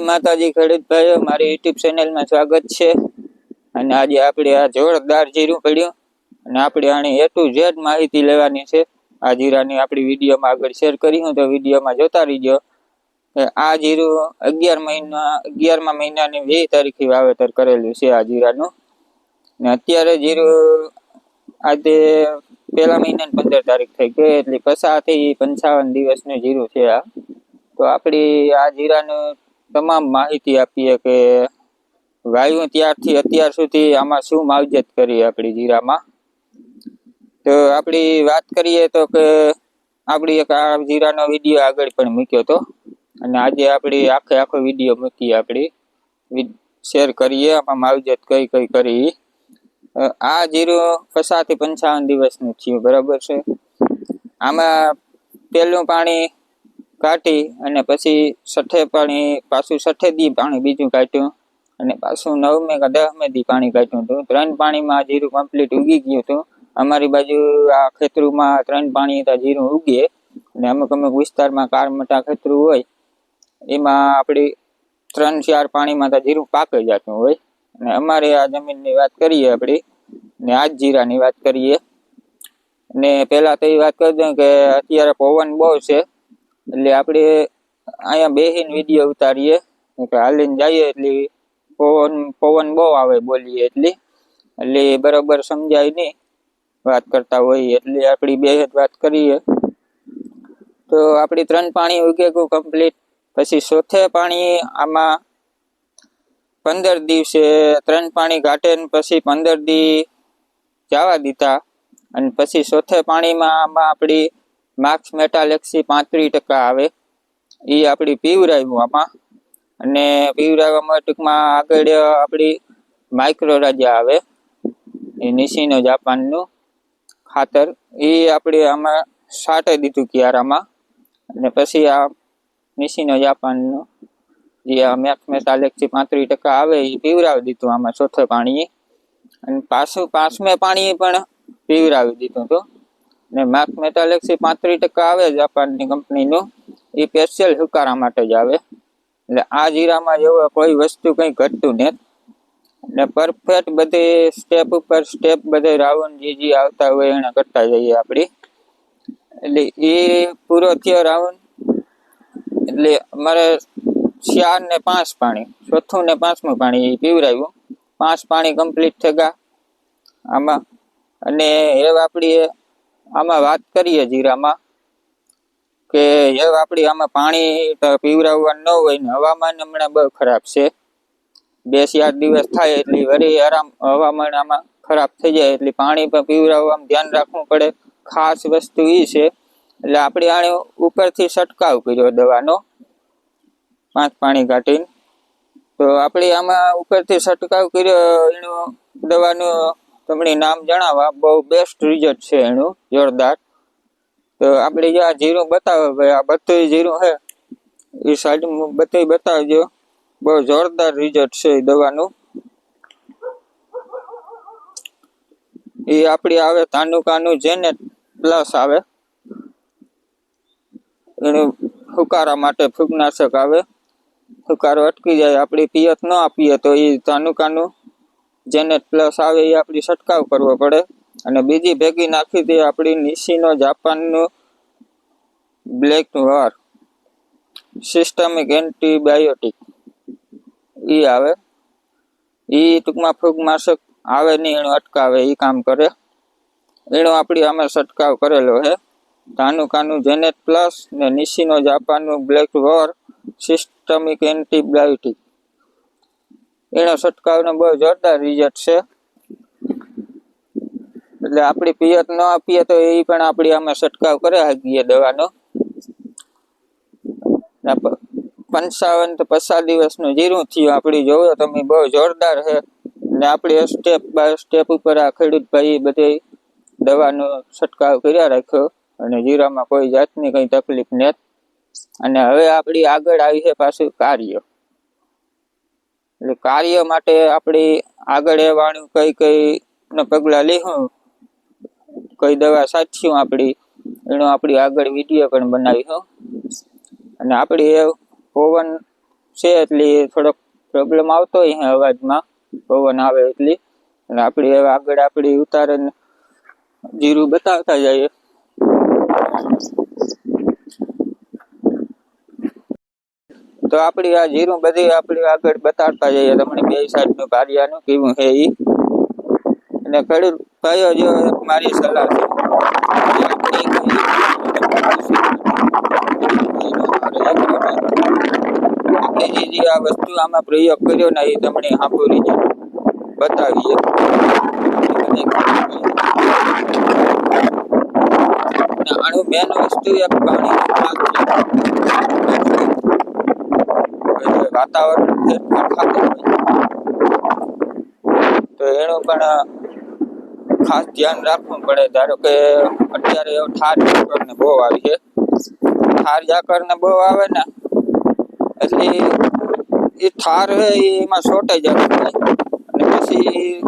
માતાજી ખેડૂત ભાઈઓ, મારી યુટ્યુબ ચેનલમાં સ્વાગત છે. અને આજે આપણે આ જોરદાર જીરું પડ્યું અને આપણે આની એ ટુ ઝેડ માહિતી લેવાની છે. આ જીરાની આપણી વિડીયોમાં આગળ શેર કર્યું તો વિડીયોમાં જોતા રહીજો. આ જીરું અગિયાર મહિના, અગિયારમા મહિનાની વીસ તારીખે વાવેતર કરેલું છે આ જીરાનું. ને અત્યારે જીરું આજે પહેલા મહિનાની પંદર તારીખ થઈ ગઈ, એટલે પસાથી પંચાવન દિવસનું જીરું છે આ. તો આપણી આ જીરાનું તમામ માહિતી આપીએ કે વાયુ ત્યારથી અત્યાર સુધી આમાં શું માવજત કરી આપણી જીરામાં? તો આપણી વાત કરીએ તો કે આપણી એક આ જીરાનો વીડિયો આગળ પણ મૂક્યો હતો અને આજે આપણી આખે આખો વીડિયો મૂકીએ આપણી શેર કરીએ, આમાં માવજત કઈ કઈ કરી. આ જીરું પચાસથી પંચાવન દિવસનું થયું, બરાબર છે? આમાં પહેલું પાણી કાઢી અને પછી સઠે પાણી, પાછું સઠે દી પાણી બીજું કાઢ્યું. અને પાછું નવમે કે દસમે દી પાણી કાઢ્યું હતું. ત્રણ પાણીમાં જીરું કમ્પ્લીટ ઉગી ગયું હતું. અમારી બાજુ આ ખેતરુમાં ત્રણ પાણી હતા જીરું ઉગે. અને અમુક અમુક વિસ્તારમાં કાર મોટા ખેતરું હોય. એમાં આપણી ત્રણ ચાર પાણીમાં તો જીરું પાકી જતું હોય. અને અમારે આ જમીનની વાત કરીએ આપણી ને આ જીરાની વાત કરીએ. ને પહેલાં તો એ વાત કરી દઉં કે અત્યારે પવન બહુ છે. એટલે આપણે અહીંયા બેહીને વીડિયો ઉતારીએ. કે હાલીને જઈએ એટલે પવન પવન બહુ આવે બોલીએ એટલી. એટલે બરોબર સમજાય નહીં વાત કરતા હોઈએ એટલે આપણી બે જ વાત કરીએ. તો આપણી ત્રણ પાણી ઉગે ગયું કમ્પ્લીટ પછી ચોથે પાણી આમાં પંદર દિવસે ત્રણ પાણી ઘાટે ને પછી પંદર દી જવા દીધા. અને પછી ચોથે પાણીમાં આમાં આપણી માર્ક્સ મેટાલેક્સી પાંત્રીસ ટકા આવે. એ આપણી પીવરાયું આમાં. અને પીવરાવામાં ટૂંકમાં આગળ આપણી માઇક્રો રાજા આવે. એ નિશીનો જાપાનનું ખાતર. એ આપણે આમાં સાટે દીધું ક્યારામાં અને પછી આ નિશીનો જાપાનનું જે આ મેક્સ મેટાલેક્સી પાંત્રીસ ટકા આવે એ પીવરાવી દીધું આમાં ચોથે પાણીએ. અને પાછું પાંચમે પાણી પણ પીવરાવી દીધું હતું ને માર્ક મેટાલેક્સી પાંત્રીસ ટકા આવે જાપાનની કંપનીનું. એ સ્પેશિયલ હુકારા માટે જ આવે. એટલે આ જીરામાં જેવું કોઈ વસ્તુ કંઈ ઘટતું નથી. ને પરફેક્ટ બધે સ્ટેપ ઉપર સ્ટેપ બધે રાઉન્ડ જે જે આવતા હોય એને કરતા જઈએ આપણી એટલે એ પૂરો થયો રાઉન્ડ એટલે અમારે ચાર ને પાંચ પાણી, ચોથું ને પાંચમું પાણી એ પીવરાવ્યું પાંચ પાણી કમ્પ્લીટ થયા આમાં અને એ આપણી આમાં વાત કરીએ જીરામાં કે એ આપણી આમાં પાણી પીવરાવવાનું ન હોય ને હવામાન હમણાં બહુ ખરાબ છે. બે ચાર દિવસ થાય એટલે વળી આરામ હવામાન આમાં ખરાબ થઈ જાય એટલે પાણી પણ પીવરાવવામાં ધ્યાન રાખવું પડે. ખાસ વસ્તુ એ છે એટલે આપણે આને ઉપરથી છંટકાવ કર્યો દવાનો, પાંચ પાણી કાઢીને. તો આપણે આમાં ઉપરથી છંટકાવ કર્યો, એનો દવાનું તમને નામ જણાવવા. બહુ બેસ્ટ રિઝલ્ટ છે એનું, જોરદાર. તો આપણે જે આ જીરું બતાવે ભાઈ, આ બધું જીરું છે. એ સાઈડ બધું બતાવજો. બહુ જોરદાર રિઝલ્ટ છે એ દવાનું. એ આપણી આવે તાનુકાનું જેને પ્લસ આવે. એનું ફુકારા માટે ફૂગનાશક આવે. ફુકારો અટકી જાય આપણી પિયત ન આપીએ તો એ તાનુકાનું જેને પ્લસ આવે એ આપણી છંટકાવ કરવો પડે. અને બીજી ભેગી નાખી દે આપણી નિશીનો જાપાનનું બ્લેક વાર સિસ્ટમિક એન્ટીબાયોટિક એ આવે. એ ટૂંકમાં ફૂગનાશક આવે નહીં, એનું અટકાવે એ કામ કરે. એનો આપણી આમે છંટકાવ કરેલો છે. કાનું કાનું જેનેટ પ્લસ ને નિશીનો જાપાનનું બ્લેક વોર સિસ્ટમિક એન્ટીબાયોટિક એનો છંટકાવનો બહુ જોરદાર રિઝલ્ટ છે. એટલે આપણી પિયત ન આપીએ તો એ પણ આપણી આમાં છંટકાવ કરે હાકીએ દવાનો. પંચાવન તો પચાસ દિવસનું જીરું થયું આપણી જોયો તમે બહુ જોરદાર છે. ને આપણે સ્ટેપ બાય સ્ટેપ ઉપર આ ખેડૂત ભાઈ બધે દવાનો છંટકાવ કર્યા રાખ્યો. અને જીરામાં કોઈ જાતની કઈ તકલીફ નથી અને હવે આપણી આગળ આવી છે પાછું કાર્ય. એટલે કાર્ય માટે આપણી આગળ એ વાળું કઈ કઈ પગલાં લેવું કઈ દવા સાચશું આપણી, એનો આપણી આગળ વીડિયો પણ બનાવી હો. અને આપણી એ પવન છે એટલી થોડોક પ્રોબ્લેમ આવતો હોય અવાજમાં. પવન આવે એટલી. અને આપણી આગળ આપણી ઉતારણ જીરું બતાવતા જઈએ. તો આપણી આ જીરું બધી આપણી આગળ બતાડતા જઈએ. તમને બે સાઈડનું કાર્યનું કેવું છે એ અને ખેડૂત ભાઈઓ જો મારી સલાહ છે. આ વસ્તુ આમાં પ્રયોગ કર્યો ને એ તમને સાંભળી જાય. બતાવીએ. આનું મેન વસ્તુ એક પાણી વાતાવરણ ફેરફાર થતો હોય તો એનું પણ ખાસ ધ્યાન રાખવું પડે. ધારો કે, અત્યારે ઠાર ઝાકળ ને બહુ આવી છે. ઠાર જાકર ને બહુ આવે ને, એટલે એ ઠાર ઈ એમાં શોર્ટેજ જતું હોય અને પછી,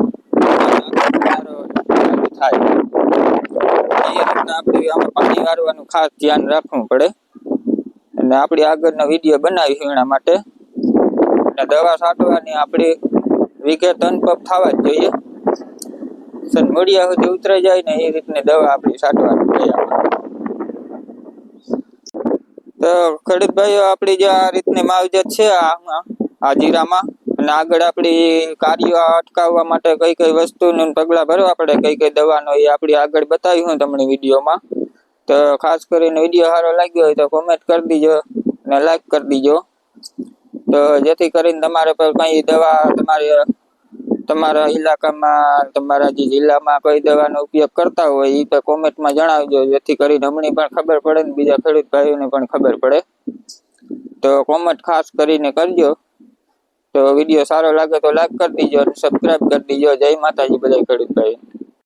થાય. આપણે પાણી વારવાનું ખાસ ધ્યાન રાખવું પડે. અને આપણી આગળનો વીડિયો બનાવીશું એના માટે. અને દવા છાંટવાની આપણી વિઘે તન પપ થવા જ જોઈએ. સન મળ્યા સુધી ઉતરાઈ જાય ને એ રીતની દવા આપણી છાંટવાની તો ખેડૂત આપણી જે આ રીતની માવજત છે આમાં, આ જીરામાં, અને આગળ આપણી કાર્યો અટકાવવા માટે કઈ કઈ વસ્તુનું પગલાં ભરવા પડે, કઈ કઈ દવાનો એ આપણે આગળ બતાવ્યું તમને વિડીયોમાં. તો ખાસ કરીને વીડિયો સારો લાગ્યો હોય તો કોમેન્ટ કરી દીજો અને લાઈક કરી દીજો. તો જેથી કરીને તમારે પર કઈ દવા તમારે, તમારા ઇલાકામાં, તમારા જે જિલ્લામાં કઈ દવાનો ઉપયોગ કરતા હોય એ તો કોમેન્ટમાં જણાવજો. જેથી કરીને અમને પણ ખબર પડે ને બીજા ખેડૂત ભાઈઓને પણ ખબર પડે. તો કોમેન્ટ ખાસ કરીને કરજો. તો વીડિયો સારો લાગે તો લાઈક કરી દીજો અને સબસ્ક્રાઈબ કરી દીજો. જય માતાજી બધા ખેડૂત ભાઈ